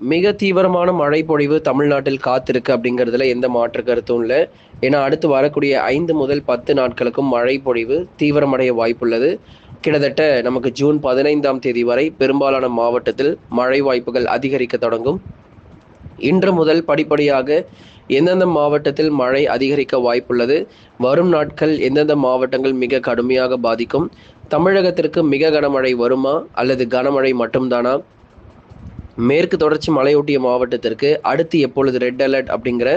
மிக தீவிரமான மழை பொழிவு தமிழ்நாட்டில் காத்திருக்கு அப்படிங்கிறதுல எந்த மாற்று கருத்தும் இல்லை. ஏன்னா அடுத்து வரக்கூடிய ஐந்து முதல் பத்து நாட்களுக்கும் மழை பொழிவு தீவிரமடைய வாய்ப்புள்ளது. கிட்டத்தட்ட நமக்கு ஜூன் பதினைந்தாம் தேதி வரை பெரும்பாலான மாவட்டத்தில் மழை வாய்ப்புகள் அதிகரிக்க தொடங்கும். இன்று முதல் படிப்படியாக எந்தெந்த மாவட்டத்தில் மழை அதிகரிக்க வாய்ப்புள்ளது வரும் நாட்கள் எந்தெந்த மாவட்டங்கள் மிக கடுமையாக பாதிக்கும் தமிழகத்திற்கு மிக கனமழை வருமா அல்லது கனமழை மட்டும்தானா மேற்கு தொடர்ச்சி மலையொட்டிய மாவட்டத்திற்கு அடுத்து எப்பொழுது ரெட் அலர்ட் அப்படிங்கிற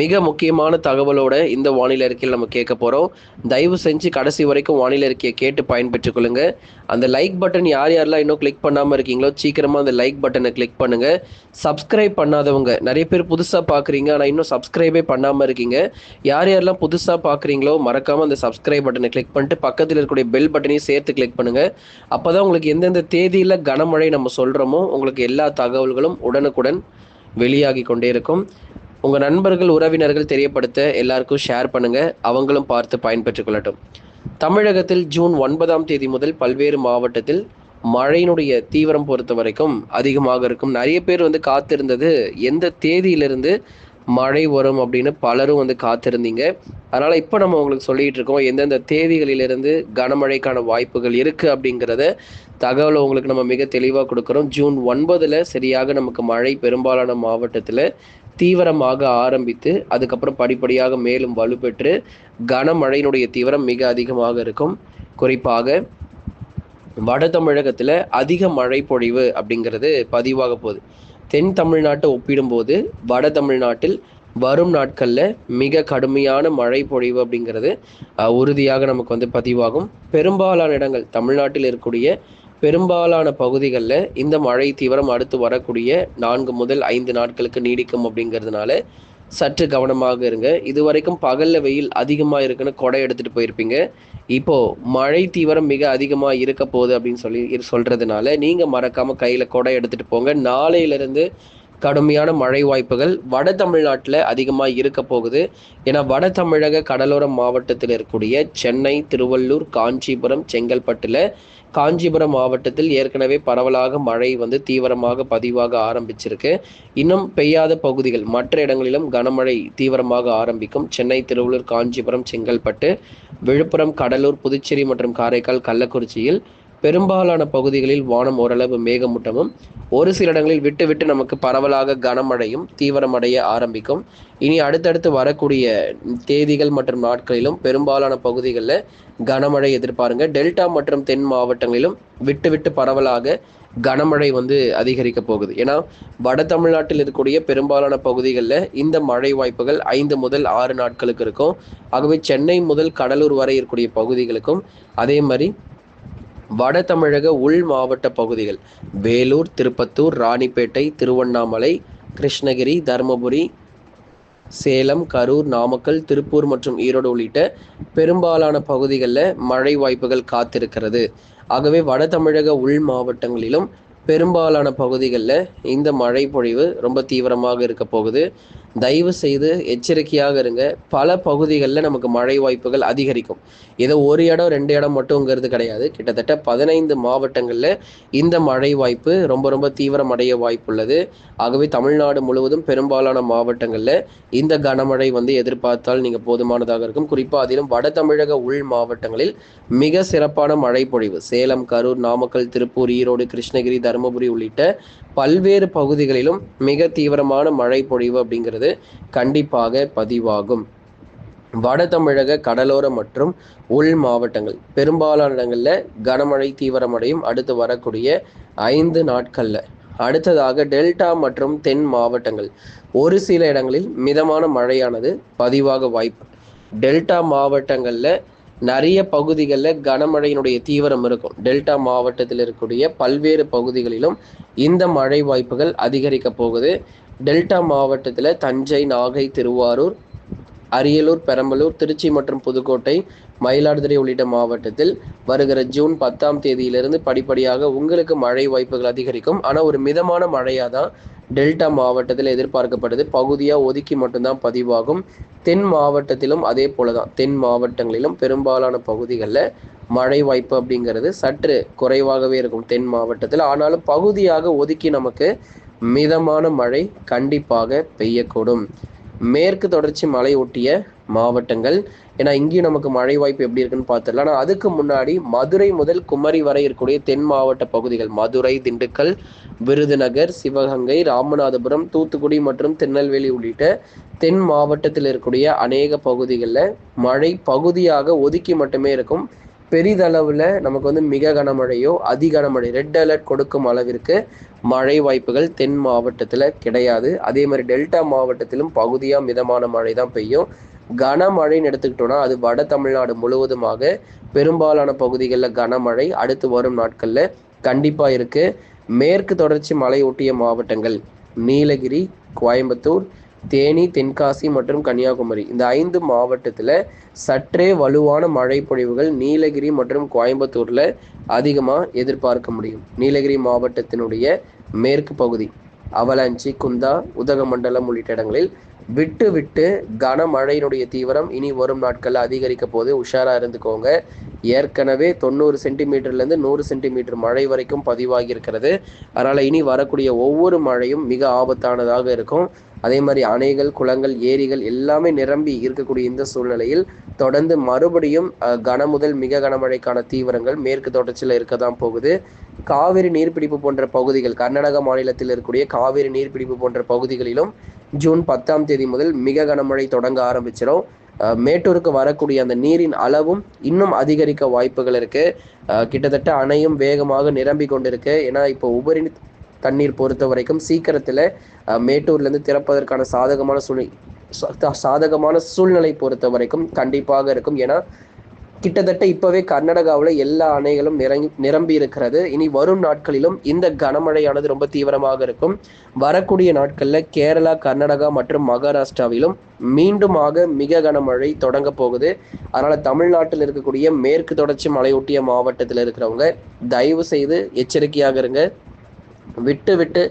மிக முக்கியமான தகவலோட இந்த வானிலை அறிக்கையில் நம்ம கேட்க போகிறோம் தயவு செஞ்சு கடைசி வரைக்கும் வானிலை அறிக்கையை கேட்டு பயன்பெற்றுக் கொள்ளுங்க. அந்த லைக் பட்டன் யார் யாரெல்லாம் இன்னும் கிளிக் பண்ணாமல் இருக்கீங்களோ சீக்கிரமாக அந்த லைக் பட்டனை கிளிக் பண்ணுங்க. சப்ஸ்கிரைப் பண்ணாதவங்க நிறைய பேர் புதுசாக பார்க்குறீங்க ஆனால் இன்னும் சப்ஸ்கிரைபே பண்ணாமல் இருக்கீங்க. யார் யாரெல்லாம் புதுசாக பார்க்குறீங்களோ மறக்காமல் அந்த சப்ஸ்கிரைப் பட்டனை கிளிக் பண்ணிட்டு பக்கத்தில் இருக்கக்கூடிய பெல் பட்டனையும் சேர்த்து கிளிக் பண்ணுங்க. அப்போ தான் உங்களுக்கு எந்தெந்த தேதியில் கனமழை நம்ம சொல்கிறோமோ உங்களுக்கு எல்லா தகவல்களும் உடனுக்குடன் வெளியாகி கொண்டே இருக்கும். உங்கள் நண்பர்கள் உறவினர்கள் தெரியப்படுத்த எல்லாருக்கும் ஷேர் பண்ணுங்க. அவங்களும் பார்த்து பயன்பெற்றுக் கொள்ளட்டும். தமிழகத்தில் ஜூன் ஒன்பதாம் தேதி முதல் பல்வேறு மாவட்டத்தில் மழையினுடைய தீவிரம் பொறுத்த வரைக்கும் அதிகமாக இருக்கும். நிறைய பேர் வந்து காத்திருந்தது. எந்த தேதியிலிருந்து மழை வரும் அப்படின்னு பலரும் வந்து காத்திருந்தீங்க. அதனால் இப்போ நம்ம உங்களுக்கு சொல்லிட்டு இருக்கோம். எந்தெந்த தேதிகளிலிருந்து கனமழைக்கான வாய்ப்புகள் இருக்குது அப்படிங்கிறத தகவலை உங்களுக்கு நம்ம மிக தெளிவாக கொடுக்குறோம். ஜூன் ஒன்பதில் சரியாக நமக்கு மழை பெரும்பாலான மாவட்டத்தில் தீவிரமாக ஆரம்பித்து அதுக்கப்புறம் படிப்படியாக மேலும் வலுப்பெற்று கனமழையினுடைய தீவிரம் மிக அதிகமாக இருக்கும். குறிப்பாக வட தமிழகத்தில் அதிக மழை பொழிவு அப்படிங்கிறது பதிவாக போகுது. தென் தமிழ்நாட்டை ஒப்பிடும்போது வட தமிழ்நாட்டில் வரும் நாட்களில் மிக கடுமையான மழை பொழிவு அப்படிங்கிறது உறுதியாக நமக்கு வந்து பதிவாகும். பெரும்பாலான இடங்கள் தமிழ்நாட்டில் இருக்கக்கூடிய பெரும்பாலான பகுதிகளில் இந்த மழை தீவிரம் அடுத்து வரக்கூடிய நான்கு முதல் ஐந்து நாட்களுக்கு நீடிக்கும் அப்படிங்கிறதுனால சற்று கவனமாக இருங்க. இது வரைக்கும் பகல்ல வெயில் அதிகமாக இருக்குன்னு கொடை எடுத்துட்டு போயிருப்பீங்க. இப்போ மழை தீவிரம் மிக அதிகமாக இருக்க போகுது அப்படின்னு சொல்லி இரு- சொல்றதுனால நீங்க மறக்காம கையில கொடை எடுத்துட்டு போங்க. நாளையிலிருந்து கடுமையான மழை வாய்ப்புகள் வட தமிழ்நாட்டில் அதிகமாக இருக்க போகுது. ஏன்னா வட தமிழக கடலோர மாவட்டத்தில் இருக்கக்கூடிய சென்னை திருவள்ளூர் காஞ்சிபுரம் செங்கல்பட்டில் காஞ்சிபுரம் மாவட்டத்தில் ஏற்கனவே பரவலாக மழை வந்து தீவிரமாக பதிவாக ஆரம்பிச்சிருக்கு. இன்னும் பெய்யாத பகுதிகள் மற்ற இடங்களிலும் கனமழை தீவிரமாக ஆரம்பிக்கும். சென்னை திருவள்ளூர் காஞ்சிபுரம் செங்கல்பட்டு விழுப்புரம் கடலூர் புதுச்சேரி மற்றும் காரைக்கால் கள்ளக்குறிச்சியில் பெரும்பாலான பகுதிகளில் வானம் ஓரளவு மேகமூட்டமும் ஒரு சில இடங்களில் விட்டு விட்டு நமக்கு பரவலாக கனமழையும் தீவிரமடைய ஆரம்பிக்கும். இனி அடுத்தடுத்து வரக்கூடிய தேதிகள் மற்றும் நாட்களிலும் பெரும்பாலான பகுதிகளில் கனமழை எதிர்பாருங்க. டெல்டா மற்றும் தென் மாவட்டங்களிலும் விட்டு விட்டு பரவலாக கனமழை வந்து அதிகரிக்க போகுது. ஏன்னா வட தமிழ்நாட்டில் இருக்கக்கூடிய பெரும்பாலான பகுதிகளில் இந்த மழை வாய்ப்புகள் ஐந்து முதல் ஆறு நாட்களுக்கு இருக்கும். ஆகவே சென்னை முதல் கடலூர் வரை இருக்கக்கூடிய பகுதிகளுக்கும் அதே மாதிரி வட தமிழக உள் மாவட்ட பகுதிகள் வேலூர் திருப்பத்தூர் ராணிப்பேட்டை திருவண்ணாமலை கிருஷ்ணகிரி தருமபுரி சேலம் கரூர் நாமக்கல் திருப்பூர் மற்றும் ஈரோடு உள்ளிட்ட பெரும்பாலான பகுதிகளில் மழை வாய்ப்புகள் காத்திருக்கிறது. ஆகவே வட தமிழக உள் மாவட்டங்களிலும் பெரும்பாலான பகுதிகளில் இந்த மழை பொழிவு ரொம்ப தீவிரமாக இருக்க போகுது. தயவு செய்து எச்சரிக்கையாக இருங்க. பல பகுதிகளில் நமக்கு மழை வாய்ப்புகள் அதிகரிக்கும். ஏதோ ஒரு இடம் ரெண்டு இடம் மட்டுங்கிறது கிடையாது. கிட்டத்தட்ட பதினைந்து மாவட்டங்களில் இந்த மழை வாய்ப்பு ரொம்ப ரொம்ப தீவிரமடைய வாய்ப்புள்ளது. ஆகவே தமிழ்நாடு முழுவதும் பெரும்பாலான மாவட்டங்களில் இந்த கனமழை வந்து எதிர்பார்த்தால் நீங்கள் போதுமானதாக இருக்கும். குறிப்பாக அதிலும் வட தமிழக உள் மாவட்டங்களில் மிக சிறப்பான மழை பொழிவு சேலம் கரூர் நாமக்கல் திருப்பூர் ஈரோடு கிருஷ்ணகிரி தருமபுரி உள்ளிட்ட பல்வேறு பகுதிகளிலும் மிக தீவிரமான மழை பொழிவு அப்படிங்கிறது கண்டிப்பாக பதிவாகும். வட தமிழக கடலோர மற்றும் உள் மாவட்டங்கள். பெரும்பாலான இடங்களில் கனமழை தீவிரமடையும். அடுத்து வரக்கூடிய ஐந்து நாட்களில். அடுத்ததாக டெல்டா மற்றும் தென் மாவட்டங்கள். ஒரு சில இடங்களில் மிதமான மழையானது பதிவாக வாய்ப்பு. டெல்டா மாவட்டங்களில் நிறைய பகுதிகளில் கனமழையினுடைய தீவிரம் இருக்கும். டெல்டா மாவட்டத்தில் இருக்கக்கூடிய பல்வேறு பகுதிகளிலும் இந்த மழை வாய்ப்புகள் அதிகரிக்க போகுது. டெல்டா மாவட்டத்தில் தஞ்சை நாகை திருவாரூர் அரியலூர் பெரம்பலூர் திருச்சி மற்றும் புதுக்கோட்டை மயிலாடுதுறை உள்ளிட்ட மாவட்டத்தில் வருகிற ஜூன் பத்தாம் தேதியிலிருந்து படிப்படியாக உங்களுக்கு மழை வாய்ப்புகள் அதிகரிக்கும். ஆனால் ஒரு மிதமான மழையாக தான் டெல்டா மாவட்டத்தில் எதிர்பார்க்கப்படுது. பகுதியாக ஒதுக்கி மட்டும்தான் பதிவாகும். தென் மாவட்டத்திலும் அதே போல தான் தென் மாவட்டங்களிலும் பெரும்பாலான பகுதிகளில் மழை வாய்ப்பு அப்படிங்கிறது சற்று குறைவாகவே இருக்கும் தென் மாவட்டத்தில். ஆனாலும் பகுதியாக ஒதுக்கி நமக்கு மிதமான மழை கண்டிப்பாக பெய்யக்கூடும். மேற்கு தொடர்ச்சி மலை ஒட்டிய மாவட்டங்கள். ஏன்னா இங்கேயும் நமக்கு மழை வாய்ப்பு எப்படி இருக்குன்னு பார்த்துடலாம். ஆனால் அதுக்கு முன்னாடி மதுரை முதல் குமரி வரை இருக்கக்கூடிய தென் மாவட்ட பகுதிகள் மதுரை திண்டுக்கல் விருதுநகர் சிவகங்கை ராமநாதபுரம் தூத்துக்குடி மற்றும் திருநெல்வேலி உள்ளிட்ட தென் மாவட்டத்தில் இருக்கக்கூடிய அநேக பகுதிகளில் மழை பகுதியாக ஒதுக்கி மட்டுமே இருக்கும். பெரிதளவில் நமக்கு வந்து மிக கனமழையோ அதி கனமழை ரெட் அலர்ட் கொடுக்கும் அளவிற்கு மழை வாய்ப்புகள் தென் மாவட்டத்தில் கிடையாது. அதே மாதிரி டெல்டா மாவட்டத்திலும் பகுதியாக மிதமான மழை தான் பெய்யும். கனமழைன்னு எடுத்துக்கிட்டோம்னா அது வட தமிழ்நாடு முழுவதுமாக பெரும்பாலான பகுதிகளில் கனமழை அடுத்து வரும் நாட்களில் கண்டிப்பாக இருக்குது மேற்கு தொடர்ச்சி மலை ஒட்டிய மாவட்டங்கள் நீலகிரி கோயம்புத்தூர் தேனி தென்காசி மற்றும் கன்னியாகுமரி. இந்த ஐந்து மாவட்டத்தில் சற்றே வலுவான மழை பொழிவுகள் நீலகிரி மற்றும் கோயம்புத்தூரில் அதிகமாக எதிர்பார்க்க முடியும். நீலகிரி மாவட்டத்தினுடைய மேற்கு பகுதி. அவலாஞ்சி குந்தா உதகமண்டலம் உள்ளிட்ட இடங்களில் விட்டு விட்டு கனமழையினுடைய தீவிரம் இனி வரும் நாட்களில் அதிகரிக்க போது உஷாராக இருந்துக்கோங்க. ஏற்கனவே தொண்ணூறு சென்டிமீட்டர்லேருந்து நூறு சென்டிமீட்டர் மழை வரைக்கும் பதிவாகி இருக்கிறது அதனால் இனி வரக்கூடிய ஒவ்வொரு மழையும் மிக ஆபத்தானதாக இருக்கும். அதே மாதிரி அணைகள் குளங்கள் ஏரிகள் எல்லாமே நிரம்பி இருக்கக்கூடிய இந்த சூழ்நிலையில் தொடர்ந்து மறுபடியும் கன முதல் மிக கனமழைக்கான தீவிரங்கள் மேற்கு தொடர்ச்சியில் இருக்க தான் போகுது. காவிரி நீர்பிடிப்பு போன்ற பகுதிகள் கர்நாடக மாநிலத்தில் இருக்கக்கூடிய காவிரி நீர்பிடிப்பு போன்ற பகுதிகளிலும் ஜூன் பத்தாம் தேதி முதல் மிக கனமழை தொடங்க ஆரம்பிச்சிடும் மேட்டூருக்கு வரக்கூடிய அந்த நீரின் அளவும் இன்னும் அதிகரிக்க வாய்ப்புகள் இருக்கு. கிட்டத்தட்ட அணையும் வேகமாக நிரம்பி கொண்டிருக்கு. ஏன்னா இப்போ உபரி தண்ணீர் பொறுத்த வரைக்கும் சீக்கிரத்தில் மேட்டூர்லேருந்து திறப்பதற்கான சாதகமான சூழ்நிலை சாதகமான சூழ்நிலை பொறுத்த வரைக்கும் கண்டிப்பாக இருக்கும். ஏன்னா கிட்டத்தட்ட இப்பவே கர்நாடகாவில் எல்லா அணைகளும் நிரங்கி நிரம்பி இருக்கிறது. இனி வரும் நாட்களிலும் இந்த கனமழையானது ரொம்ப தீவிரமாக இருக்கும். வரக்கூடிய நாட்களில் கேரளா கர்நாடகா மற்றும் மகாராஷ்டிராவிலும் மீண்டுமாக மிக கனமழை தொடங்க போகுது. அதனால தமிழ்நாட்டில் இருக்கக்கூடிய மேற்கு தொடர்ச்சி மலையொட்டிய மாவட்டத்தில் இருக்கிறவங்க தயவு செய்து எச்சரிக்கையாக இருங்க. விட்டு விட்டு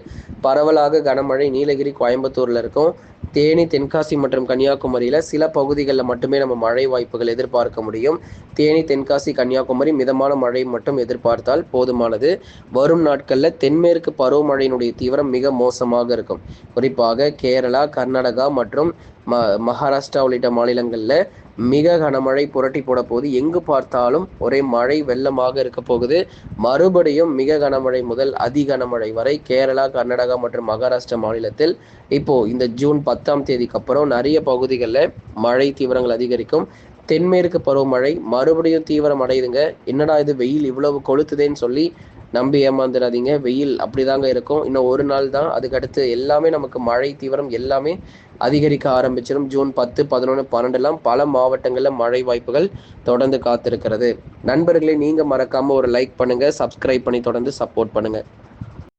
பரவலாக கனமழை நீலகிரி கோயம்புத்தூர்ல இருக்கும். தேனி தென்காசி மற்றும் கன்னியாகுமரியில் சில பகுதிகளில் மட்டுமே நம்ம மழை வாய்ப்புகள் எதிர்பார்க்க முடியும். தேனி தென்காசி கன்னியாகுமரி மிதமான மழை மட்டும் எதிர்பார்த்தால் போதுமானது. வரும் நாட்களில் தென்மேற்கு பருவமழையினுடைய தீவிரம் மிக மோசமாக இருக்கும். குறிப்பாக கேரளா கர்நாடகா மற்றும் ம மகாராஷ்டிரா உள்ளிட்ட மாநிலங்களில் மிக கனமழை புரட்டி போட போகுது எங்கு பார்த்தாலும் ஒரே மழை வெள்ளமாக இருக்க போகுது. மறுபடியும் மிக கனமழை முதல் அதி கனமழை வரை கேரளா கர்நாடகா மற்றும் மகாராஷ்டிரா மாநிலத்தில் இப்போ இந்த ஜூன் பத்தாம் தேதிக்கு அப்புறம் நிறைய பகுதிகளில் மழை தீவிரங்கள் அதிகரிக்கும். தென்மேற்கு பருவமழை மறுபடியும் தீவிரம் அடையுதுங்க. என்னடா இது வெயில் இவ்வளவு கொளுத்துதேன்னு சொல்லி நம்பி ஏமாந்துடாதீங்க வெயில் அப்படிதாங்க இருக்கும். இன்னும் ஒரு நாள் தான். அதுக்கடுத்து எல்லாமே நமக்கு மழை தீவிரம் எல்லாமே அதிகரிக்க ஆரம்பிச்சிடும் ஜூன் பத்து பதினொன்று பன்னெண்டுலாம் பல மாவட்டங்களில் மழை வாய்ப்புகள் தொடர்ந்து காத்திருக்கிறது. நண்பர்களே நீங்கள் மறக்காமல் ஒரு லைக் பண்ணுங்கள் சப்ஸ்கிரைப் பண்ணி தொடர்ந்து சப்போர்ட் பண்ணுங்கள்